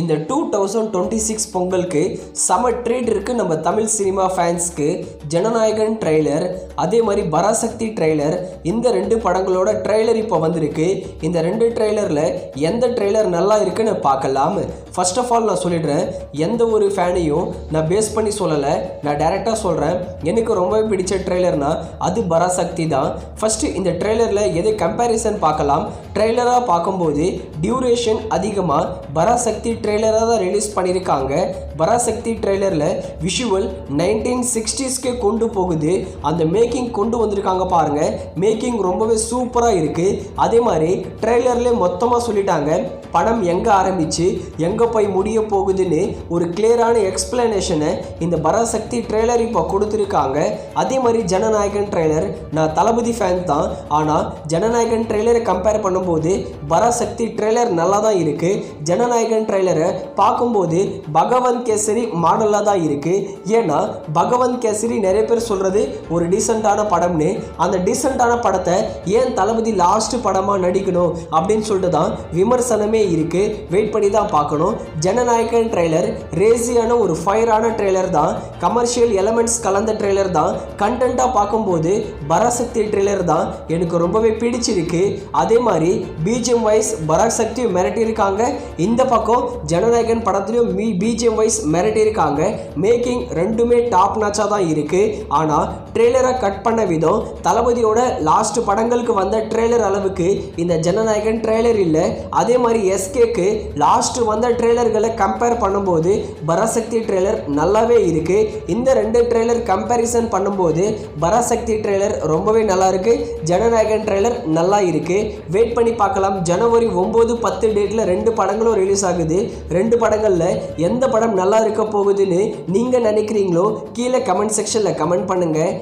இந்த two thousand twenty six பொங்கலுக்கு செம ட்ரீட் இருக்குது நம்ம தமிழ் சினிமா ஃபேன்ஸ்க்கு ஜனநாயகன் ட்ரெய்லர் அதே மாதிரி பராசக்தி ட்ரெய்லர் இந்த ரெண்டு படங்களோட ட்ரெய்லர் இப்போ வந்திருக்கு. இந்த ரெண்டு ட்ரெய்லரில் எந்த ட்ரெய்லர் நல்லா இருக்குன்னு பார்க்கலாம். ஃபர்ஸ்ட் ஆஃப் ஆல் நான் சொல்லிடுறேன். எந்த ஒரு ஃபேனையும் நான் பேஸ் பண்ணி சொல்லலை. நான் டேரெக்டாக சொல்கிறேன் எனக்கு ரொம்பவே பிடிச்ச ட்ரெய்லர்னால் அது பராசக்தி தான். ஃபஸ்ட்டு இந்த ட்ரெய்லரில் எது கம்பேரிசன் பார்க்கலாம். ட்ரெய்லராக பார்க்கும்போது டியூரேஷன் அதிகமாக பராசக்தி ட்ரெய்லராக தான் ரிலீஸ் பண்ணியிருக்காங்க பராசக்தி ட்ரெய்லரில் விஷுவல் நைன்டீன் சிக்ஸ்டீஸ்க்கே கொண்டு போகுது. அந்த மேக்கிங் கொண்டு வந்திருக்காங்க பாருங்கள் மேக்கிங் ரொம்பவே சூப்பராக இருக்குது அதே மாதிரி ட்ரெய்லர்லேயே மொத்தமாக சொல்லிட்டாங்க. படம் எங்கே ஆரம்பித்து எங்கே போய் முடிய போகுதுன்னு ஒரு கிளியரான எக்ஸ்பிளனேஷனை இந்த பராசக்தி ட்ரெய்லர் இப்போ கொடுத்துருக்காங்க. அதே மாதிரி ஜனநாயகன் ட்ரெய்லர் நான் தளபதி ஃபேன் தான். ஆனால் ஜனநாயகன் ட்ரெய்லரை கம்பேர் பண்ணும்போது பராசக்தி ட்ரெய்லர் நல்லா தான் இருக்குது ஜனநாயகன் ட்ரெய்லர் பார்க்கும்போது பகவந்த் கேசரி மாடலாக தான் இருக்குது ஏன்னா பகவந்த் கேசரி நிறைய பேர் சொல்கிறது ஒரு டீசெண்டான படம்னு. அந்த டீசெண்டான படத்தை ஏன் தளபதி லாஸ்ட் படமாக நடிக்கணும் அப்படின்னு சொல்லிட்டு தான் விமர்சனமே இருக்குது வெயிட் பண்ணி தான் பார்க்கணும். ஜனநாயகன் ட்ரெய்லர் ரேசியான ஒரு ஃபயரான ட்ரெய்லர் தான். கமர்ஷியல் எலமெண்ட்ஸ் கலந்த ட்ரெய்லர் தான். கண்டென்ட்டாக பார்க்கும்போது பராசக்தி ட்ரெய்லர் தான். எனக்கு ரொம்பவே பிடிச்சிருக்கு. அதே மாதிரி பிஜிஎம் வைஸ் பராசக்தி மிரட்டியிருக்காங்க. இந்த பக்கம் ஜனநாயகன் படத்துலையும் மீ பிஜிஎம் வைஸ் மிரட்டியிருக்காங்க மேக்கிங் ரெண்டுமே டாப் நாச்சாக தான் இருக்குது ஆனால் ட்ரெய்லரை கட் பண்ண விதம் தளபதியோட லாஸ்ட் படங்களுக்கு வந்த ட்ரெய்லர் அளவுக்கு இந்த ஜனநாயகன் ட்ரெய்லர் இல்லை. அதே மாதிரி எஸ்கேக்கு லாஸ்ட் வந்த ட்ரெய்லர்களை கம்பேர் பண்ணும்போது பரசக்தி ட்ரெய்லர் நல்லாவே இருக்குது இந்த ரெண்டு ட்ரெய்லர் கம்பேரிசன் பண்ணும்போது பரசக்தி ட்ரெய்லர் ரொம்பவே நல்லா இருக்கு. ஜனநாயகன் ட்ரெய்லர் நல்லா இருக்கு. வெயிட் பண்ணி பார்க்கலாம். ஜனவரி ஒம்பது பத்து டேட்டில் ரெண்டு படங்களும் ரிலீஸ் ஆகுது. ரெண்டு படங்களில் எந்த படம் நல்லா இருக்க போகுதுன்னு நீங்கள் நினைக்கிறீங்களோ கீழே கமெண்ட் செக்ஷனில் கமெண்ட் பண்ணுங்கள்